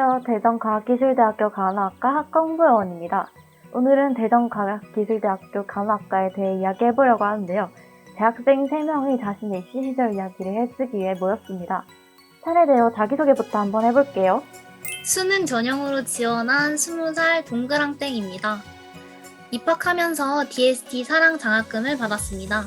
안녕하세요. 대전과학기술대학교 간호학과 학과홍보요원입니다. 오늘은 대전과학기술대학교 간호학과에 대해 이야기해보려고 하는데요. 대학생 3명이 자신의 입시 시절 이야기를 해주기 위해 모였습니다. 차례대로 자기소개부터 한번 해볼게요. 수능 전형으로 지원한 20살 동그랑땡입니다. 입학하면서 DST 사랑 장학금을 받았습니다.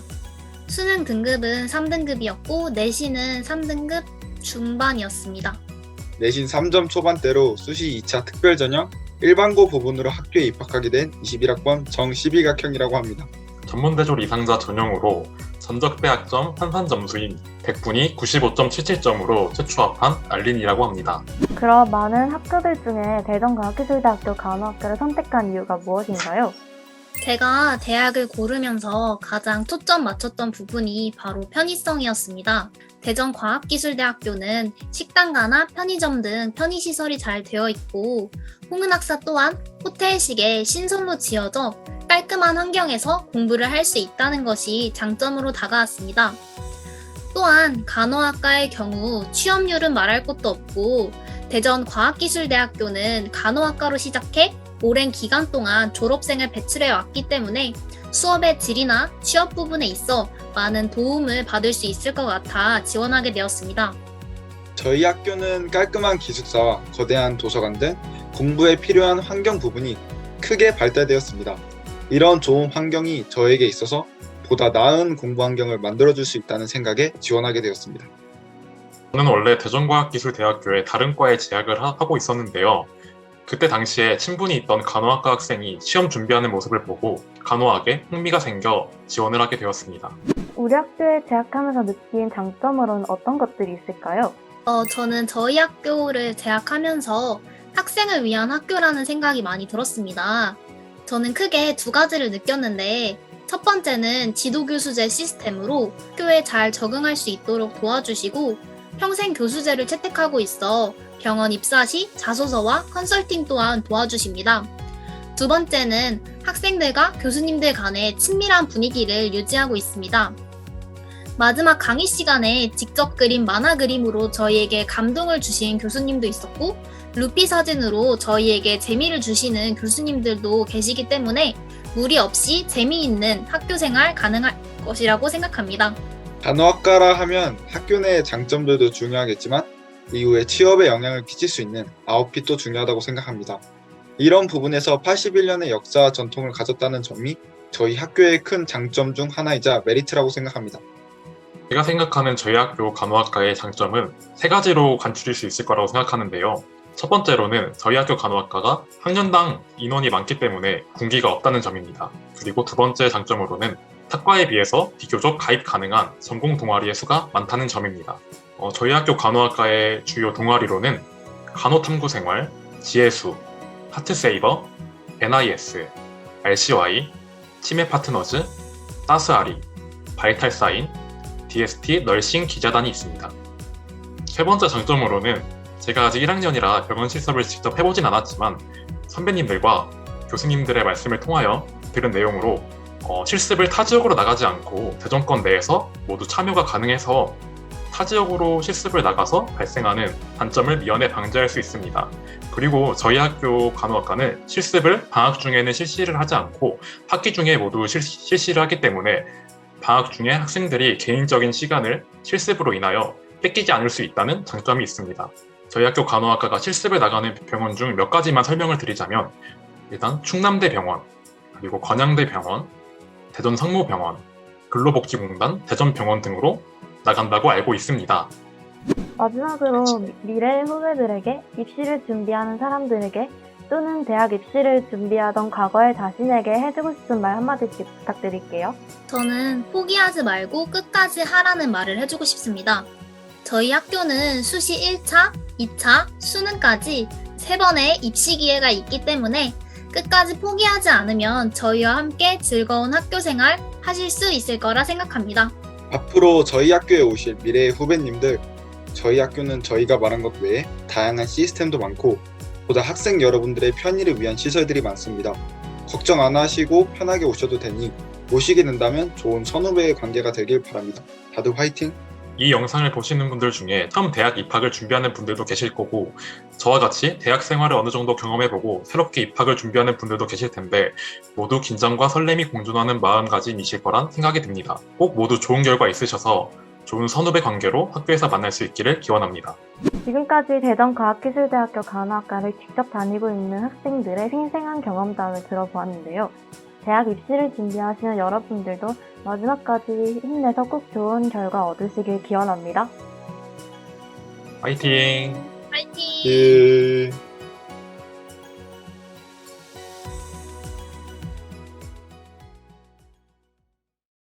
수능 등급은 3등급이었고 내신은 3등급 중반이었습니다. 내신 3점 초반대로 수시 2차 특별 전형 일반고 부분으로 학교에 입학하게 된 21학번 정시비각형이라고 합니다. 전문대졸 이상자 전형으로 전적 배학점 환산 점수인 100분이 95.77점으로 최초 합한 알린이라고 합니다. 그럼 많은 학교들 중에 대전과학기술대학교 간호학과를 선택한 이유가 무엇인가요? 제가 대학을 고르면서 가장 초점 맞췄던 부분이 바로 편의성이었습니다. 대전과학기술대학교는 식당가나 편의점 등 편의시설이 잘 되어 있고 홍은학사 또한 호텔식의 신선로 지어져 깔끔한 환경에서 공부를 할 수 있다는 것이 장점으로 다가왔습니다. 또한 간호학과의 경우 취업률은 말할 것도 없고 대전과학기술대학교는 간호학과로 시작해 오랜 기간 동안 졸업생을 배출해 왔기 때문에 수업의 질이나 취업 부분에 있어 많은 도움을 받을 수 있을 것 같아 지원하게 되었습니다. 저희 학교는 깔끔한 기숙사와 거대한 도서관 등 공부에 필요한 환경 부분이 크게 발달되었습니다. 이런 좋은 환경이 저에게 있어서 보다 나은 공부 환경을 만들어줄 수 있다는 생각에 지원하게 되었습니다. 저는 원래 대전과학기술대학교의 다른 과에 재학을 하- 하고 있었는데요. 그때 당시에 친분이 있던 간호학과 학생이 시험 준비하는 모습을 보고 간호학에 흥미가 생겨 지원을 하게 되었습니다. 우리 학교에 재학하면서 느낀 장점으로는 어떤 것들이 있을까요? 어, 저는 저희 학교를 재학하면서 학생을 위한 학교라는 생각이 많이 들었습니다. 저는 크게 두 가지를 느꼈는데 첫 번째는 지도교수제 시스템으로 학교에 잘 적응할 수 있도록 도와주시고 평생 교수제를 채택하고 있어 병원 입사 시 자소서와 컨설팅 또한 도와주십니다. 두 번째는 학생들과 교수님들 간의 친밀한 분위기를 유지하고 있습니다. 마지막 강의 시간에 직접 그린 만화 그림으로 저희에게 감동을 주신 교수님도 있었고, 루피 사진으로 저희에게 재미를 주시는 교수님들도 계시기 때문에 무리 없이 재미있는 학교 생활 가능할 것이라고 생각합니다. 간호학과라 하면 학교 내의 장점들도 중요하겠지만 이후에 취업에 영향을 끼칠 수 있는 아웃핏도 중요하다고 생각합니다. 이런 부분에서 81년의 역사와 전통을 가졌다는 점이 저희 학교의 큰 장점 중 하나이자 메리트라고 생각합니다. 제가 생각하는 저희 학교 간호학과의 장점은 세 가지로 간추릴 수 있을 거라고 생각하는데요. 첫 번째로는 저희 학교 간호학과가 학년당 인원이 많기 때문에 군기가 없다는 점입니다. 그리고 두 번째 장점으로는 학과에 비해서 비교적 가입 가능한 전공 동아리의 수가 많다는 점입니다. 어, 저희 학교 간호학과의 주요 동아리로는 간호탐구생활, 지혜수, 하트세이버, NIS, RCY, 치매 파트너즈, 따스아리, 바이탈사인, DST 널싱 기자단이 있습니다. 세 번째 장점으로는 제가 아직 1학년이라 병원 실습을 직접 해보진 않았지만 선배님들과 교수님들의 말씀을 통하여 들은 내용으로 어, 실습을 타 지역으로 나가지 않고 대전권 내에서 모두 참여가 가능해서 타 지역으로 실습을 나가서 발생하는 단점을 미연에 방지할 수 있습니다. 그리고 저희 학교 간호학과는 실습을 방학 중에는 실시를 하지 않고 학기 중에 모두 실, 실시를 하기 때문에 방학 중에 학생들이 개인적인 시간을 실습으로 인하여 뺏기지 않을 수 있다는 장점이 있습니다. 저희 학교 간호학과가 실습을 나가는 병원 중 몇 가지만 설명을 드리자면 일단 충남대 병원, 그리고 관양대 병원, 대전 성모병원, 근로복지공단, 대전병원 등으로 나간다고 알고 있습니다. 마지막으로 미- 미래 후배들에게 입시를 준비하는 사람들에게 또는 대학 입시를 준비하던 과거의 자신에게 해주고 싶은 말 한마디씩 부탁드릴게요. 저는 포기하지 말고 끝까지 하라는 말을 해주고 싶습니다. 저희 학교는 수시 1차, 2차, 수능까지 세 번의 입시 기회가 있기 때문에 끝까지 포기하지 않으면 저희와 함께 즐거운 학교 생활 하실 수 있을 거라 생각합니다. 앞으로 저희 학교에 오실 미래의 후배님들, 저희 학교는 저희가 말한 것 외에 다양한 시스템도 많고 보다 학생 여러분들의 편의를 위한 시설들이 많습니다. 걱정 안 하시고 편하게 오셔도 되니 오시게 된다면 좋은 선후배의 관계가 되길 바랍니다. 다들 화이팅! 이 영상을 보시는 분들 중에 처음 대학 입학을 준비하는 분들도 계실 거고 저와 같이 대학 생활을 어느 정도 경험해보고 새롭게 입학을 준비하는 분들도 계실 텐데 모두 긴장과 설렘이 공존하는 마음가짐이실 거란 생각이 듭니다. 꼭 모두 좋은 결과 있으셔서 좋은 선후배 관계로 학교에서 만날 수 있기를 기원합니다. 지금까지 대전과학기술대학교 간호학과를 직접 다니고 있는 학생들의 생생한 경험담을 들어보았는데요. 대학 입시를 준비하시는 여러분들도 마지막까지 힘내서 꼭 좋은 결과 얻으시길 기원합니다. 화이팅! 파이팅! 예.